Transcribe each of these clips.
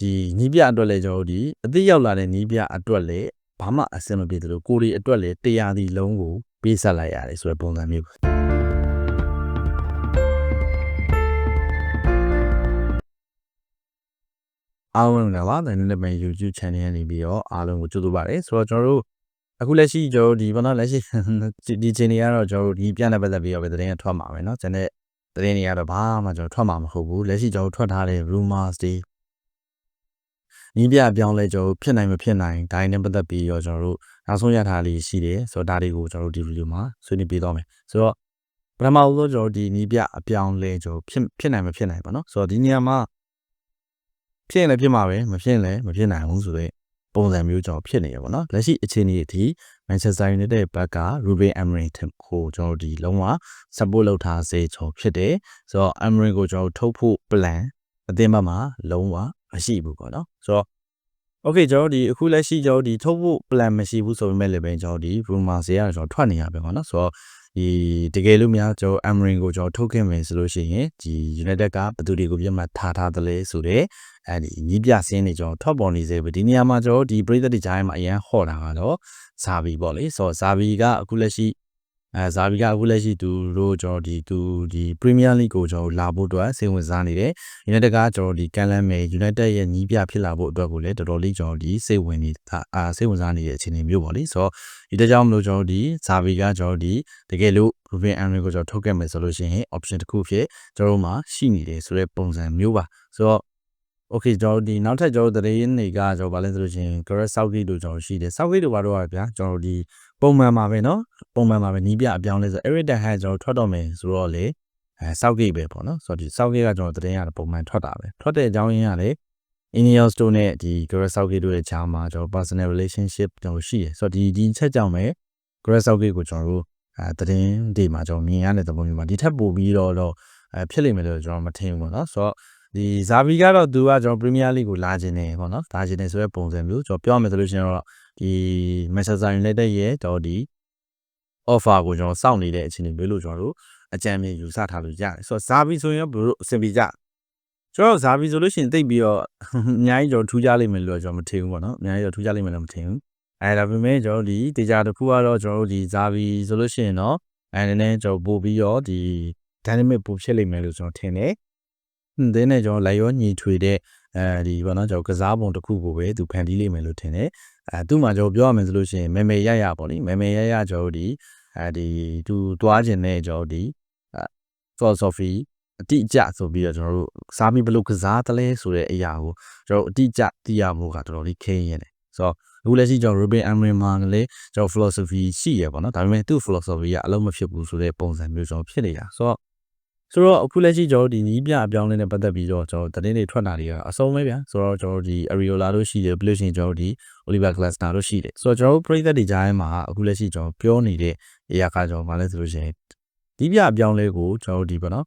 ဒီနီးပြအတွက်လည်းကျွန်တော်တို့ဒီအသိရောက်လာတဲ့နီးပြအတွက်လည်းဘာမှအဆင်မပြေသလိုကိုရီအတွက်လည်းတရားဒီလုံးကိုပေးဆက်လိုက်ရတယ်ဆိုတဲ့ပုံစံမျိုးအားလုံးကပါတဲ့နေ့မဲ့ YouTube channel နေပြီးတော့အားလုံးကိုကြိုဆိုပါရစေဆိုတော့ကျွန်တော်တို့အခုလက်ရှိကျွန်တော်တို့ဒီဘာသာလက်ရှိဒီချိန်တွေကတော့ကျွန်တော်တို့ဒီပြန်တဲ့ပတ်သက်ပြီးတော့ပဲသတင်းထွက်မှာပဲเนาะကျွန်တဲ့သတင်းတွေကတော့ဘာမှကျွန်တော်ထွက်မှာမဟုတ်ဘူးလက်ရှိကျွန်တော်ထွက်ထားတဲ့ rumors တွေ နည်းပြအပြောင်းလဲကျွန်တော်တို့ဖြစ်နိုင်မဖြစ်နိုင်ဒါတွေနဲ့ပတ်သက်ပြီးတော့ကျွန်တော်တို့နောက်ဆုံးရထားလေးရှိတယ်ဆိုတော့ဒါတွေကိုကျွန်တော်တို့ဒီဗီဒီယိုမှာဆွေးနွေးပေးသွားမယ်ဆိုတော့ပထမဦးဆုံးကျွန်တော်တို့ဒီနည်းပြအပြောင်းလဲကျွန်တော်ဖြစ်ဖြစ်နိုင်မဖြစ်နိုင်ပါနော်ဆိုတော့ဒီနေရာမှာဖြစ်ရင်လည်းဖြစ်မှာပဲမဖြစ်ရင်လည်းမဖြစ်နိုင်ဘူးဆိုတော့ပုံစံမျိုးကျွန်တော်ဖြစ်နေရပါတော့လက်ရှိအခြေအနေဒီ Manchester United ဘက်က Ruben Amorim ကိုကျွန်တော်ဒီလုံးဝ support လုပ်ထားစေချော်ဖြစ်တယ်ဆိုတော့ Amorim ကိုကျွန်တော်ထုတ်ဖို့ plan အသင်းဘက်မှာလုံးဝ မရှိဘူးပေါ့နော်ဆိုတော့ Okay ကျွန်တော်ဒီအခုလက်ရှိကျွန်တော်ဒီထုတ်ဖို့ plan မရှိဘူးဆိုပေမဲ့လည်းပဲကျွန်တော်ဒီ rumor တွေကတော့ကျွန်တော်ထွက်နေရပဲပေါ့နော်ဆိုတော့ဒီတကယ်လို့များကျွန်တော် Amorim ကိုကျွန်တော်ထုတ်ခဲ့မယ်ဆိုလို့ရှိရင်ဒီ United ကဘယ်သူတွေကိုပြတ်မှတ်ထားထားသလဲဆိုတော့အဲဒီညီးပြစင်းတွေကျွန်တော်ထောက်ပေါ်နေစေပဲဒီနေရာမှာကျွန်တော်ဒီပရိသတ်တွေကြားထဲမှာအရန်ဟော့တာကတော့ဇာဘီပေါ့လေဆိုတော့ဇာဘီကအခုလက်ရှိ အဲဇာဘီကအခုလက်ရှိသူတို့ကျွန်တော်ဒီသူဒီ Premier League ကိုကျွန်တော်လာဖို့အတွက်စိတ်ဝင်စားနေတယ် United ကကျွန်တော်ဒီကန်လန်မယ် United ရဲ့ညီးပြဖြစ်လာဖို့အတွက်ကိုလည်းတော်တော်လေးကျွန်တော်ဒီစိတ်ဝင်နေအာစိတ်ဝင်စားနေတဲ့အခြေအနေမျိုးပေါ့လေဆိုတော့ဒီတကြောင်မလို့ကျွန်တော်ဒီဇာဘီကကျွန်တော်ဒီတကယ်လို့ Ruben Amorim ကိုကျွန်တော်ထုတ်ခဲ့မယ်ဆိုလို့ရှိရင် option တစ်ခုဖြစ်ကျွန်တော်တို့မှာရှိနေတယ်ဆိုတဲ့ပုံစံမျိုးပါဆိုတော့ okay ကျွန်တော်ဒီနောက်ထပ်ကျွန်တော်သတင်းတွေကကျွန်တော်ဗာလဲဆိုလို့ရှိရင် Gareth Southgate တို့ကျွန်တော်ရှိတယ် Southgate တို့ဘာလို့ပါဗျာကျွန်တော်ဒီပုံမှန်ပါပဲเนาะပုံမှန်ပါပဲနီးပြအပြောင်းလဲဆို Eric Ten Hag ကျွန်တော်ထွက်တော့မယ်ဆိုတော့လေအဲ Southgate ပဲပေါ့เนาะဆိုတော့ဒီ Southgate ကကျွန်တော်သတင်းရတယ်ပုံမှန်ထွက်တာပဲထွက်တဲ့အကြောင်းရင်းကလေ Ineos တို့နဲ့ဒီ Gareth Southgate တို့ရဲ့ခြားမှာကျွန်တော် personal relationship ကျွန်တော်ရှိတယ်ဆိုတော့ဒီဒီချက်ကြောင့်ပဲ Gareth Southgate ကိုကျွန်တော်တို့အဲသတင်းတွေမှာကျွန်တော်မြင်ရတဲ့သဘောမျိုးမှာဒီထက်ပိုပြီးတော့တော့အဲဖြစ်လိမ့်မယ်လို့ကျွန်တော်မထင်ဘူးပေါ့နော်ဆိုတော့ ဒီဇာဗီကတော့သူကကျွန်တော်ပရီးမီးယားလိကိုလာခြင်းနေပေါ့နော်လာခြင်းနေဆိုတဲ့ပုံစံမျိုးကျွန်တော်ပြောမယ်ဆိုလို့ရှိရင်တော့ဒီမန်ချက်စတာယူနိုက်တက်ရဲ့တော့ဒီ offer ကိုကျွန်တော်စောင့်နေတဲ့အခြေအနေမျိုးလို့ကျွန်တော်တို့အကြံဉာဏ်ယူဆထားလို့ရတယ်ဆိုတော့ဇာဗီဆိုရင်ဘယ်လိုအဆင်ပြေကြကျွန်တော်ဇာဗီဆိုလို့ရှိရင်တိတ်ပြီးတော့အများကြီးကျွန်တော်ထူးခြားလိမ့်မယ်လို့ကျွန်တော်မထင်ဘူးပေါ့နော်အများကြီးတော့ထူးခြားလိမ့်မယ်လို့မထင်ဘူးအဲဒါပေမဲ့ကျွန်တော်ဒီတေချာတစ်ခုကတော့ကျွန်တော်တို့ဒီဇာဗီဆိုလို့ရှိရင်တော့အဲနည်းနည်းကျွန်တော်ပို့ပြီးတော့ဒီ dynamic ပို့ဖြစ်လိမ့်မယ်လို့ကျွန်တော်ထင်တယ်။ တင်းနဲ့ကျွန်တော်လိုက်ရောညီထွေတဲ့အဲဒီဘာနော်ကျွန်တော်ကစားပုံတစ်ခုကိုပဲသူဖန်တီးလိမ့်မယ်လို့ထင်တယ်။အဲသူ့မှာကျွန်တော်ပြောရမယ်ဆိုလို့ရှိရင်မေမေရရပေါ့လေမေမေရရကျွန်တော်ဒီအဲဒီသူသွားခြင်းနဲ့ကျွန်တော်ဒီ philosophy အတိအကျဆိုပြီးတော့ကျွန်တော်တို့စားပြီးဘယ်လိုကစားသလဲဆိုတဲ့အရာကိုကျွန်တော်အတိအကျသိရဖို့ကတော်တော်လေးခင်းရင်တယ်ဆိုတော့အခုလက်ရှိကျွန်တော် Ruben Amorim မှာလည်းကျွန်တော် philosophy ရှိရပေါ့နော်ဒါပေမဲ့သူ့ philosophy ကအလုံးမဖြစ်ဘူးဆိုတဲ့ပုံစံမျိုးကျွန်တော်ဖြစ်နေတာဆိုတော့ ဆိုတော့အခုလက်ရှိကျွန်တော်ဒီနီးပြအပြောင်းလဲနဲ့ပတ်သက်ပြီးတော့ကျွန်တော်သတင်းတွေထွက်တာတွေကအဆုံးပဲဗျာဆိုတော့ကျွန်တော်ဒီ Ariola တို့ရှိတယ်ပြီးလို့ရှိရင်ကျွန်တော်ဒီ Oliver Glasner တို့ရှိတယ်ဆိုတော့ကျွန်တော်ပရိသတ်တွေကြားထဲမှာအခုလက်ရှိကျွန်တော်ပြောနေတဲ့အရာကကျွန်တော်ဗာလဲဆိုလို့ရှိရင်နီးပြအပြောင်းလဲကိုကျွန်တော်ဒီပေါ့နော်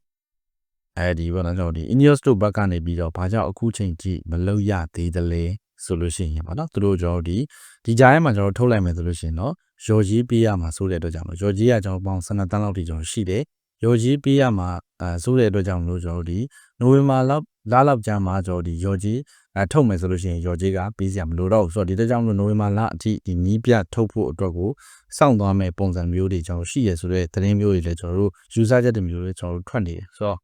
အဲဒီပေါ့နော်ကျွန်တော်ဒီ Ineos တို့ဘက်ကနေပြီးတော့ဘာကြောင့်အခုချိန်ထိမလုပ်ရသေးသလဲဆိုလို့ရှိရင်ပေါ့နော်သူတို့ကျွန်တော်ဒီဒီကြားထဲမှာကျွန်တော်ထုတ်လိုက်မယ်ဆိုလို့ရှိရင်တော့ယော်ဂျီပေးရမှာဆိုတဲ့အတွက်ကြောင့်ယော်ဂျီကကျွန်တော်ပေါင်း12တန်းလောက်ထိကျွန်တော်ရှိတယ် ယော်ဂျီပေးရမှာအဲဆိုတဲ့အတွက်ကြောင့်မလို့ကျွန်တော်ဒီနိုဝင်ဘာလောက်လာလောက်ကြာမှာကျွန်တော်ဒီယော်ဂျီအဲထုတ်မယ်ဆိုလို့ရှိရင်ယော်ဂျီကပေးစရာမလိုတော့ဘူးဆိုတော့ဒီအတွက်ကြောင့်မလို့နိုဝင်ဘာလအထိဒီနီးပြထုတ်ဖို့အတွက်ကိုစောင့်သွားမယ်ပုံစံမျိုးတွေကျွန်တော်ရှိရဆိုတဲ့သတင်းမျိုးတွေလည်းကျွန်တော်တို့ယူဆချက်တွေမျိုးတွေကျွန်တော်တို့ထွက်နေတယ်ဆိုတော့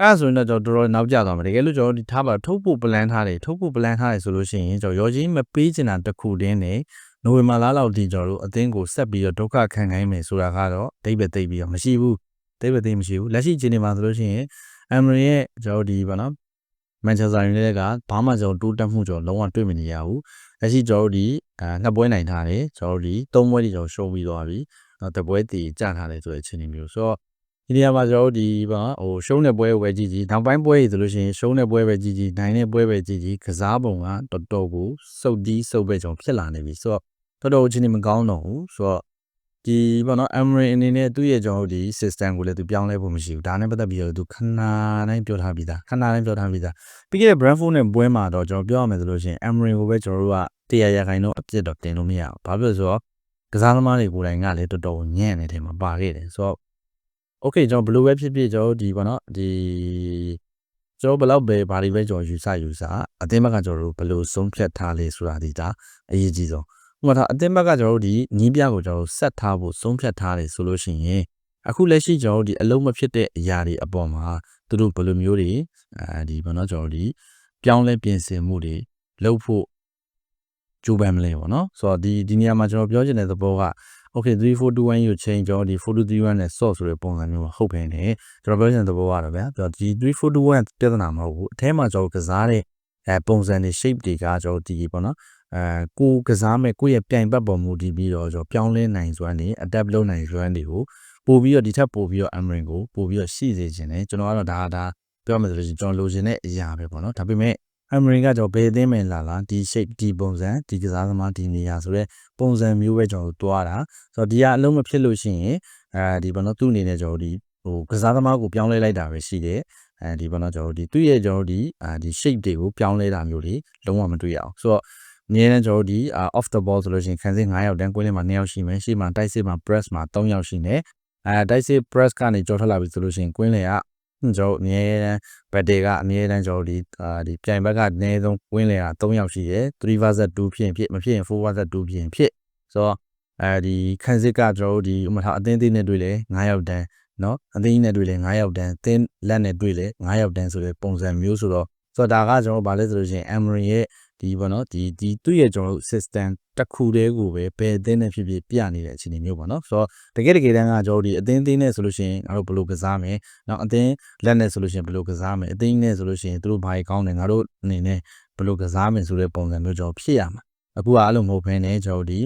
အဲ့ဒါဆိုရင်တော့ကျွန်တော်တော်တော်နောက်ကျသွားမှာတကယ်လို့ကျွန်တော်ဒီထားပါထုတ်ဖို့ plan ထားတယ်ထုတ်ဖို့ plan ထားတယ်ဆိုလို့ရှိရင်ကျွန်တော်ရောချင်းမပေးချင်တာတခုတည်းနဲ့ နိုဝင်ဘာလလောက်ဒီကျွန်တော်တို့အသင်းကိုဆက်ပြီးတော့ဒုက္ခခံခိုင်းမယ်ဆိုတာကတော့ဒိဗယ်သိပ်ပြီးတော့မရှိဘူးဒိဗယ်သိပ်မရှိဘူးလက်ရှိအခြေအနေမှာဆိုလို့ရှိရင်အမ်မရီရဲ့ကျွန်တော်ဒီဘာနော်မန်ချက်စတာယူနိုက်တက်ကဘာမှကျွန်တော်တိုးတက်မှုကျွန်တော်လုံးဝတွေ့မနေရဘူးလက်ရှိကျွန်တော်တို့ဒီငှက်ပွဲနိုင်ထားတယ်ကျွန်တော်တို့ဒီသုံးပွဲဒီကျွန်တော်ရှုံးပြီးသွားပြီနောက်တပွဲတည်ကြထားတယ်ဆိုတဲ့အခြေအနေမျိုးဆိုတော့ဒီနေရာမှာကျွန်တော်တို့ဒီပါဟိုရှုံးတဲ့ပွဲပဲကြည့်ကြည့်နောက်ပိုင်းပွဲကြီးဆိုလို့ရှိရင်ရှုံးတဲ့ပွဲပဲကြည့်ကြည့်နိုင်တဲ့ပွဲပဲကြည့်ကြည့်ကစားပုံကတော်တော်ကိုစုပ်တီးစုပ်ပဲကျွန်တော်ဖြစ်လာနေပြီဆိုတော့ တော်တော်ချင်းနေမကောင်းတော့ဘူးဆိုတော့ဒီဘောနော် Emery အနေနဲ့သူ့ရဲ့ကျွန်တော်တို့ဒီ system ကိုလည်းသူပြောင်းလဲဖို့မရှိဘူးဒါနဲ့ပတ်သက်ပြီးတော့သူခဏတိုင်းပြောထားပြီးသားခဏတိုင်းပြောထားပြီးသားပြီးခဲ့တဲ့ Brentford နဲ့ပွဲမှာတော့ကျွန်တော်ပြောရမယ်ဆိုလို့ရှိရင် Emery ကိုပဲကျွန်တော်တို့ကတရားရခိုင်တော့အပြစ်တော့တင်လို့မရဘူးဘာဖြစ်လို့ဆိုတော့ကစားသမားတွေကိုယ်တိုင်ကလည်းတော်တော်ညံ့နေတယ်မှာပါခဲ့တယ်ဆိုတော့ okay ကျွန်တော်ဘယ်လိုပဲဖြစ်ဖြစ်ကျွန်တော်တို့ဒီဘောနော်ဒီကျွန်တော်ဘလောက်ပဲဘာတွေပဲကျွန်တော်ယူဆယူဆအတင်းဘက်ကကျွန်တော်တို့ဘယ်လိုဆုံးဖြတ်ထားလဲဆိုတာဒီဒါအရေးကြီးဆုံး ဥပမာထားအသင်းဘက်ကကျွန်တော်တို့ဒီနီးပြကိုကျွန်တော်တို့ဆက်ထားဖို့ဆုံးဖြတ်ထားတယ်ဆိုလို့ရှိရင်အခုလက်ရှိကျွန်တော်တို့ဒီအလုံးမဖြစ်တဲ့အရာတွေအပေါ်မှာသူတို့ဘယ်လိုမျိုးတွေအဲဒီဘာနော်ကျွန်တော်တို့ဒီပြောင်းလဲပြင်ဆင်မှုတွေလုပ်ဖို့ကြိုးပမ်းမလဲပေါ့နော်ဆိုတော့ဒီဒီနေရာမှာကျွန်တော်ပြောချင်တဲ့သဘောက okay 3421ကို change ကြောဒီ4231နဲ့ source ဆိုတဲ့ပုံစံမျိုးမဟုတ်ဘဲနဲ့ကျွန်တော်ပြောချင်တဲ့သဘောကတော့ဗျာပြောဒီ3421ပြဿနာမဟုတ်ဘူးအထဲမှာကျွန်တော်ကစားတဲ့အဲပုံစံတွေ shape တွေကကျွန်တော်ဒီပေါ့နော် အဲကိုကစားမဲ့ကိုယ့်ရဲ့ပြိုင်ဘက်ပေါ်မူတည်ပြီးတော့ကျွန်တော်ပြောင်းလဲနိုင်စွမ်းတွေ adapt လုပ်နိုင်စွမ်းတွေကိုပို့ပြီးတော့ဒီထက်ပို့ပြီးတော့ Amrin ကိုပို့ပြီးတော့ရှိစေခြင်းတယ်ကျွန်တော်ကတော့ဒါဒါပြောမှဆိုလို့ရှိရင်ကျွန်တော်လိုချင်တဲ့အရာပဲပေါ့နော်ဒါပေမဲ့ Amrin ကကျွန်တော်ဘယ်အသင်းမယ်လာလားဒီ shape ဒီပုံစံဒီကစားသမားဒီနေရာဆိုတော့ပုံစံမျိုးပဲကျွန်တော်တို့တွားတာဆိုတော့ဒီကအလုံးမဖြစ်လို့ရှိရင်အဲဒီဘောနော်သူ့အနေနဲ့ကျွန်တော်ဒီဟိုကစားသမားကိုပြောင်းလဲလိုက်တာပဲရှိတယ်အဲဒီဘောနော်ကျွန်တော်ဒီသူ့ရဲ့ကျွန်တော်ဒီအာဒီ shape တွေကိုပြောင်းလဲတာမျိုးတွေလုံးဝမတွေ့ရအောင်ဆိုတော့ အများနဲ့ကျွန်တော်တို့ဒီ off the ball ဆိုလို့ရှိရင်ခန်းစစ်9ယောက်တန်းကွင်းလင်းမှာ2ယောက်ရှိမယ်ရှေ့မှာတိုက်စစ်မှာ press မှာ3ယောက်ရှိနေအဲတိုက်စစ် press ကနေကြောထွက်လာပြီဆိုလို့ရှိရင်ကွင်းလင်းကကျွန်တော်အများတန်းဘက်တေကအများတန်းကျွန်တော်ဒီဒီပြိုင်ဘက်ကအနည်းဆုံးကွင်းလင်းက3ယောက်ရှိရယ်3 versus 2ဖြစ်ရင်ဖြစ်မဖြစ်ရင်4 versus 2ဖြစ်ရင်ဖြစ်ဆိုတော့အဲဒီခန်းစစ်ကကျွန်တော်တို့ဒီဥမာထားအသင်းသေးနဲ့တွေ့လေ9ယောက်တန်းနော်အသင်းကြီးနဲ့တွေ့လေ9ယောက်တန်းသင်းလက်နဲ့တွေ့လေ9ယောက်တန်းဆိုတဲ့ပုံစံမျိုးဆိုတော့ဆိုတော့ဒါကကျွန်တော်ဗာလဲဆိုလို့ရှိရင် Emery ရဲ့ ဒီပေါ့နော်ဒီဒီသူ့ရဲ့ကျွန်တော်တို့ system တစ်ခုတည်းကိုပဲဘယ်အသင်းနဲ့ဖြစ်ဖြစ်ပြနေတဲ့အခြေအနေမျိုးပေါ့နော်ဆိုတော့တကယ်တကယ်တမ်းကကျွန်တော်ဒီအသင်းသေးနဲ့ဆိုလို့ရှိရင်ငါတို့ဘယ်လိုကစားမယ်နောက်အသင်းလက်နဲ့ဆိုလို့ရှိရင်ဘယ်လိုကစားမယ်အသင်းနဲ့ဆိုလို့ရှိရင်သူတို့ဘာကြီးကောင်းတယ်ငါတို့အနေနဲ့ဘယ်လိုကစားမယ်ဆိုတဲ့ပုံစံမျိုးကျွန်တော်ဖြစ်ရမှာအခုကအဲ့လိုမဟုတ်ဘဲနဲ့ကျွန်တော်ဒီ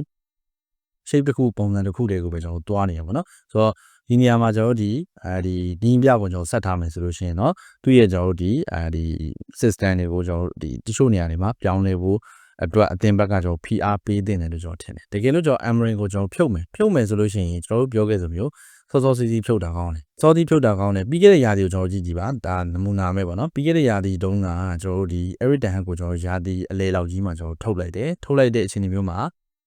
shape တစ်ခုပုံစံတစ်ခုတည်းကိုပဲကျွန်တော်တွားနေရပါတော့ဆိုတော့ ဒီနေရာမှာကျွန်တော်တို့ဒီအဲဒီဒီပြပုံကျွန်တော်ဆက်ထားမယ်ဆိုလို့ရှိရင်เนาะသူ့ရဲ့ကျွန်တော်တို့ဒီအဲဒီ system တွေကိုကျွန်တော်တို့ဒီတချို့နေရာတွေမှာပြောင်းလဲဖို့အတွက်အတင်းဘက်ကကျွန်တော် PR ပေးတင်တယ်လို့ကျွန်တော်ထင်တယ်တကယ်လို့ကျွန်တော် Amrin ကိုကျွန်တော်ဖြုတ်မယ်ဖြုတ်မယ်ဆိုလို့ရှိရင်ကျွန်တော်တို့ပြောခဲ့သလိုမျိုးစောစောစီစီဖြုတ်တာကောင်းတယ်စောစီဖြုတ်တာကောင်းတယ်ပြီးခဲ့တဲ့ရာသီကိုကျွန်တော်ကြည့်ကြည့်ပါဒါနမူနာမဲ့ပေါ့နော်ပြီးခဲ့တဲ့ရာသီတုန်းကကျွန်တော်တို့ဒီ Eric Tan ကိုကျွန်တော်ရာသီအလဲလောက်ကြီးမှာကျွန်တော်ထုတ်လိုက်တယ်ထုတ်လိုက်တဲ့အချိန်မျိုးမှာ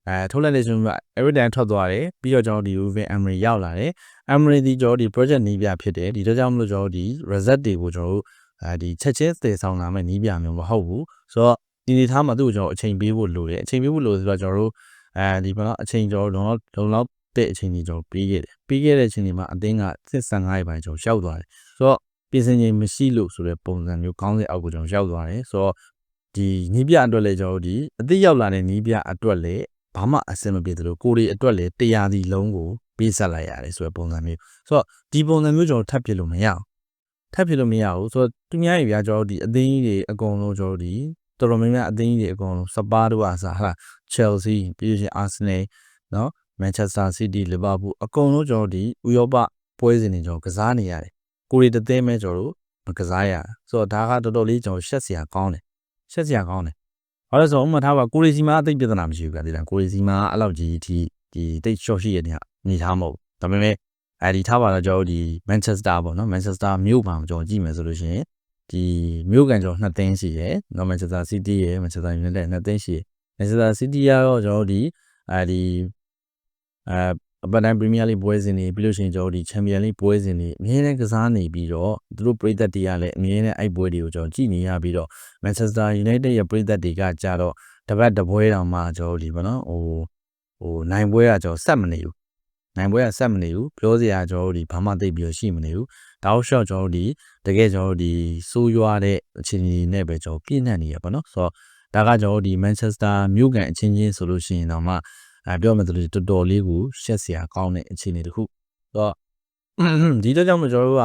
အဲထုတ်လိုက်တဲ့ချိန်မှာ Eric Ten ထွက်သွားတယ်ပြီးတော့ကျွန်တော်ဒီ Ruben Amarin ရောက်လာတယ် Amarin ဒီကျွန်တော်ဒီ project နီးပြဖြစ်တယ်ဒီတော့ကြောင့်မလို့ကျွန်တော်ဒီ result တွေကိုကျွန်တော်တို့အဲဒီချက်ချင်းတည်ဆောင်လာမဲ့နီးပြမျိုးမဟုတ်ဘူးဆိုတော့ဒီနေသားမှာသူ့ကိုကျွန်တော်အချိန်ပေးဖို့လိုတယ်အချိန်ပေးဖို့လိုဆိုတော့ကျွန်တော်တို့အဲဒီဘာလို့အချိန်ကျွန်တော်လုံလောက်လုံလောက်တဲ့အချိန်ကြီးကျွန်တော်ပြီးခဲ့တယ်ပြီးခဲ့တဲ့အချိန်ဒီမှာအသင်းက15ရဲ့ပိုင်းကျွန်တော်ရောက်သွားတယ်ဆိုတော့ပြင်ဆင်ချိန်မရှိလို့ဆိုတဲ့ပုံစံမျိုးကောင်းတဲ့အောက်ကိုကျွန်တော်ရောက်သွားတယ်ဆိုတော့ဒီနီးပြအတွက်လည်းကျွန်တော်ဒီအသိရောက်လာတဲ့နီးပြအတွက်လည်း ဘာမှအဆင်မပြေသလိုကိုရီအတွက်လည်းတရားစီလုံးကိုပေးဆက်လိုက်ရတယ်ဆိုတဲ့ပုံစံမျိုးဆိုတော့ဒီပုံစံမျိုးကျွန်တော်ထပ်ပြလို့မရအောင်ထပ်ပြလို့မရဘူးဆိုတော့သူများကြီးဗျာကျွန်တော်ဒီအသင်းကြီးတွေအကုန်လုံးကျွန်တော်ဒီတော်တော်များများအသင်းကြီးတွေအကုန်လုံးစပါးတို့အားစားဟာ Chelsea ပြီးရင် Arsenal နော် Manchester City Liverpool အကုန်လုံးကျွန်တော်ဒီဥရောပပွဲစဉ်တွေကျွန်တော်ကစားနေရတယ်ကိုရီတသိမ်းမဲ့ကျွန်တော်တို့မကစားရဆိုတော့ဒါကတော်တော်လေးကျွန်တော်ရှက်စရာကောင်းတယ်ရှက်စရာကောင်းတယ် ဘာလို့ဆိုတော့ဥမာထားပါကိုရီစီမာအသိပြဿနာမရှိဘူးဗျာဒီလားကိုရီစီမာအဲ့လောက်ကြီးဒီဒီတိတ် short ရှိရတဲ့အနေထားမဟုတ်ဒါပေမဲ့အဲဒီထားပါတော့ကျွန်တော်ဒီ Manchester ပေါ့နော် Manchester မြို့မှာကျွန်တော်ကြည့်မယ်ဆိုလို့ရှိရင်ဒီမြို့ကန်ကျွန်တော်နှစ်သိန်းရှိရယ်နော် Manchester City ရယ် Manchester United နှစ်သိန်းရှိရယ် Manchester City ကတော့ကျွန်တော်ဒီအဲဒီအဲ အပတိုင်းပရီးမီးယားလိပွဲစဉ်တွေပြီးလို့ရှိရင်ကျွန်တော်ဒီချန်ပီယံလိပွဲစဉ်တွေအမြဲတမ်းကစားနေပြီးတော့သူတို့ပြည်သက်တွေကလည်းအမြဲတမ်းအဲ့ပွဲတွေကိုကျွန်တော်ကြည့်နေရပြီးတော့ Manchester United ရဲ့ပြည်သက်တွေကကြတော့တပတ်တပွဲတောင်မှကျွန်တော်ဒီပေါ့နော်ဟိုဟိုနိုင်ပွဲကကျွန်တော်ဆက်မနေဘူးနိုင်ပွဲကဆက်မနေဘူးပြောစရာကျွန်တော်တို့ဒီဘာမှသိပြီးတော့ရှိမနေဘူးတောက်လျှောက်ကျွန်တော်တို့ဒီတကယ်ကျွန်တော်တို့ဒီစိုးရွားတဲ့အခြေအနေနဲ့ပဲကျွန်တော်ပြည့်နှက်နေရပါတော့ဆိုတော့ဒါကကျွန်တော်တို့ဒီ Manchester မြို့ကန်အချင်းချင်းဆိုလို့ရှိရင်တော့မှ အဲပြောမယ်ဆိုလို့တော်တော်လေးကိုရှက်စရာကောင်းတဲ့အခြေအနေတစ်ခုဆိုတော့ဒီတော့ကြောင့်မကျွန်တော်တို့က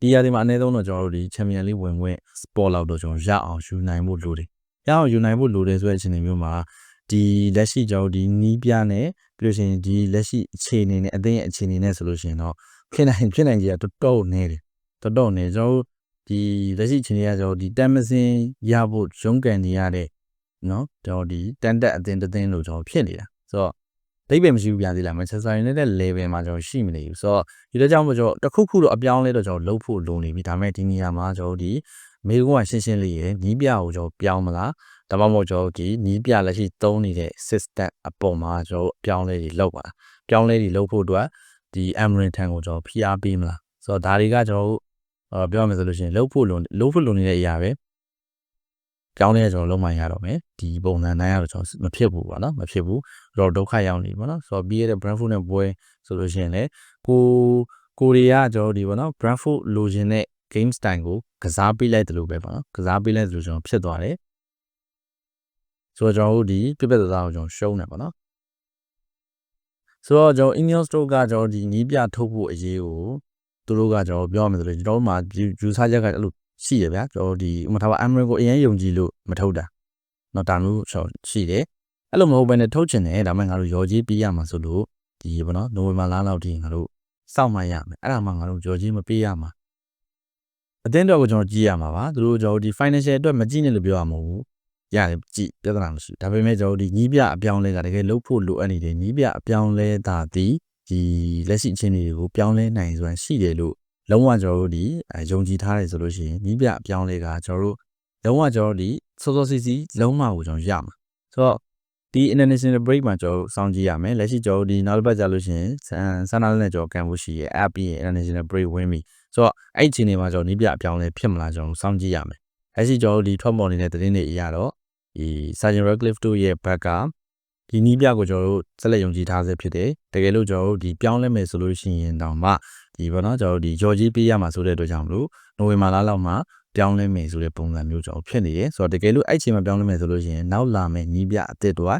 ဒီရာဒီမှာအနည်းဆုံးတော့ကျွန်တော်တို့ဒီချန်ပီယံလိဝင်ခွင့်စပေါ်လောက်တော့ကျွန်တော်ရအောင်ယူနိုင်ဖို့လိုတယ်ရအောင်ယူနိုင်ဖို့လိုတယ်ဆိုတဲ့အခြေအနေမျိုးမှာဒီလက်ရှိကျွန်တော်ဒီနီးပြနဲ့ပြီးလို့ရှိရင်ဒီလက်ရှိအခြေအနေနဲ့အသိရဲ့အခြေအနေနဲ့ဆိုလို့ရှိရင်တော့ဖြစ်နိုင်ဖြစ်နိုင်ကြီးကတော်တော်နေတယ်တော်တော်နေကျွန်တော်ဒီလက်ရှိအခြေအနေကကျွန်တော်ဒီတမ်မစင်ရဖို့ရုန်းကန်နေရတဲ့ နော်ကျွန်တော်ဒီတန်တက်အတင်းတင်းလို့ကျွန်တော်ဖြစ်နေတာဆိုတော့ဒိတ်ပဲမရှိဘူးပြသေးလားမချက်ဆိုင်နေတဲ့ level မှာကျွန်တော်ရှိမနေဘူးဆိုတော့ဒီတော့ကြောင့်မို့ကျွန်တော်တခုခုတော့အပြောင်းလဲတော့ကျွန်တော်လုပ်ဖို့လိုနေပြီဒါပေမဲ့ဒီနေရာမှာကျွန်တော်ဒီမေကုန်းကရှင်းရှင်းလေးရယ်နီးပြကိုကျွန်တော်ပြောင်းမလားဒါမှမဟုတ်ကျွန်တော်ဒီနီးပြလက်ရှိသုံးနေတဲ့ system အပေါ်မှာကျွန်တော်အပြောင်းလဲတွေလုပ်ပါလားပြောင်းလဲတွေလုပ်ဖို့အတွက်ဒီ Amrin ထံကိုကျွန်တော်ဖိအားပေးမလားဆိုတော့ဒါတွေကကျွန်တော်အော်ပြောရမယ်ဆိုလို့ရှိရင်လှုပ်ဖို့လုံလှုပ်ဖို့လုံနေတဲ့အရာပဲ ကြောင်းလဲကျွန်တော်လုံးမှရတော့မယ်ဒီပုံစံတိုင်းကတော့ကျွန်တော်မဖြစ်ဘူးပေါ့နော်မဖြစ်ဘူးတော့ဒုက္ခရောက်နေပေါ့နော်ဆိုတော့ပြီးရတဲ့ Brentford နဲ့ပွဲဆိုလို့ရှိရင်လည်းကိုကိုရီးယားကျွန်တော်ဒီပေါ့နော် Brentford လိုချင်တဲ့ game style ကိုကစားပေးလိုက်တယ်လို့ပဲပေါ့နော်ကစားပေးလိုက်တယ်လို့ကျွန်တော်ဖြစ်သွားတယ်ဆိုတော့ကျွန်တော်တို့ဒီပြပြသားသားကိုကျွန်တော်ရှုံးတယ်ပေါ့နော်ဆိုတော့ကျွန်တော် Ineos Stroke ကကျွန်တော်ဒီနီးပြထုတ်ဖို့အရေးကိုသူတို့ကကျွန်တော်ပြောရမယ်ဆိုလို့ကျွန်တော်တို့မှာယူဆချက်ကအဲ့လို ရှိရဗျာကျွန်တော်ဒီဥမာထားပါ Amrin ကိုအရင်ယုံကြည်လို့မထုတ်တာเนาะဒါမျိုးကျွန်တော်ရှိတယ်အဲ့လိုမဟုတ်ဘဲနဲ့ထုတ်ချင်တယ်ဒါမှငါတို့ရော်ကြီးပေးရမှာဆိုလို့ဒီဘောနော်နိုဝင်ဘာလလောက်ထိငါတို့စောင့်မှရမယ်အဲ့ဒါမှငါတို့ရော်ကြီးမပေးရမှာအတင်းတော့ကိုကျွန်တော်ကြည့်ရမှာပါသူတို့ကျွန်တော်ဒီ financial အတွက်မကြည့်နဲ့လို့ပြောရမှာမဟုတ်ဘူးရတယ်ကြည့်ပြဿနာမရှိဘူးဒါပေမဲ့ကျွန်တော်ဒီညီးပြအပြောင်းလဲကတကယ်လှုပ်ဖို့လိုအပ်နေတယ်ညီးပြအပြောင်းလဲတာဒီဒီလက်ရှိအခြေအနေတွေကိုပြောင်းလဲနိုင်စွမ်းရှိတယ်လို့ လုံးဝကျွန်တော်တို့ဒီအဲယုံကြည်ထားတယ်ဆိုလို့ရှိရင်ညီးပြအပြောင်းလဲကကျွန်တော်တို့လုံးဝကျွန်တော်တို့ဒီစောစောစီစီလုံးဝကိုကျွန်တော်ရမှာဆိုတော့ဒီ international break မှာကျွန်တော်တို့စောင့်ကြည့်ရမယ်လက်ရှိကျွန်တော်တို့ဒီနောက်တစ်ပတ်ကြာလို့ရှိရင်ဆန်ဆန်နာနဲ့ကျွန်တော်ကန်ဖို့ရှိရဲ့ app ပြီးရင် international break ဝင်ပြီဆိုတော့အဲ့ဒီအချိန်တွေမှာကျွန်တော်ညီးပြအပြောင်းလဲဖြစ်မလားကျွန်တော်စောင့်ကြည့်ရမယ်လက်ရှိကျွန်တော်တို့ဒီထွက်ပေါ်နေတဲ့သတင်းတွေအရတော့ဒီ Sergeant Radcliffe တို့ရဲ့ဘက်ကဒီနီးပြကိုကျွန်တော်တို့ဆက်လက်ယုံကြည်ထားဆဲဖြစ်တယ်တကယ်လို့ကျွန်တော်တို့ဒီပြောင်းလဲမယ်ဆိုလို့ရှိရင်တောင်မှ ဒီဘောနော်ကျွန်တော်တို့ဒီကြော်ကြီးပေးရမှာဆိုတဲ့အတွက်ကြောင့်မလို့နိုဝင်ဘာလလောက်မှာပြောင်းလဲမယ်ဆိုတဲ့ပုံစံမျိုးကျွန်တော်ဖြစ်နေတယ်ဆိုတော့တကယ်လို့အဲ့ချိန်မှာပြောင်းလဲမယ်ဆိုလို့ရှိရင်နောက်လာမယ်နီးပြအစ်စ်တွေ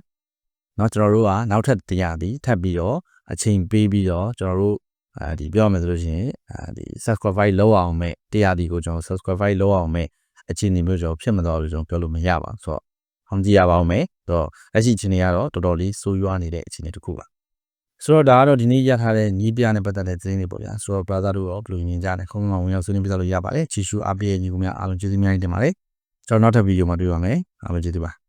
เนาะကျွန်တော်တို့ကနောက်ထပ်တရားဒီထပ်ပြီးတော့အချိန်ပေးပြီးတော့ကျွန်တော်တို့အဲဒီပြောရမယ်ဆိုလို့ရှိရင်အဲဒီ subscribe လောက်အောင်မဲ့တရားဒီကိုကျွန်တော် subscribe လောက်အောင်မဲ့အခြေအနေမျိုးကျွန်တော်ဖြစ်မသွားဘူးကျွန်တော်ပြောလို့မရပါဘူးဆိုတော့ဟောင်းကြည့်ရပါအောင်မယ်ဆိုတော့လက်ရှိအခြေအနေကတော့တော်တော်လေးဆိုးရွားနေတဲ့အခြေအနေတစ်ခုပါ ဆိုတော့ဒါကတော့ဒီနေ့ရထားတဲ့ညီးပြနဲ့ပတ်သက်တဲ့သတင်းတွေပေါ့ဗျာဆိုတော့ brother တို့ရောဘယ်လိုမြင်ကြလဲခုံးကောင်ဝင်ရောက်ဆွေးနွေးပြသလို့ရပါတယ်ချီရှူအပြည့်ညီကူများအားလုံးကျေးဇူးများတင်ပါတယ်ကျွန်တော်နောက်ထပ်ဗီဒီယိုမှာတွေ့ပါမယ်အားလုံးကျေးဇူးပါ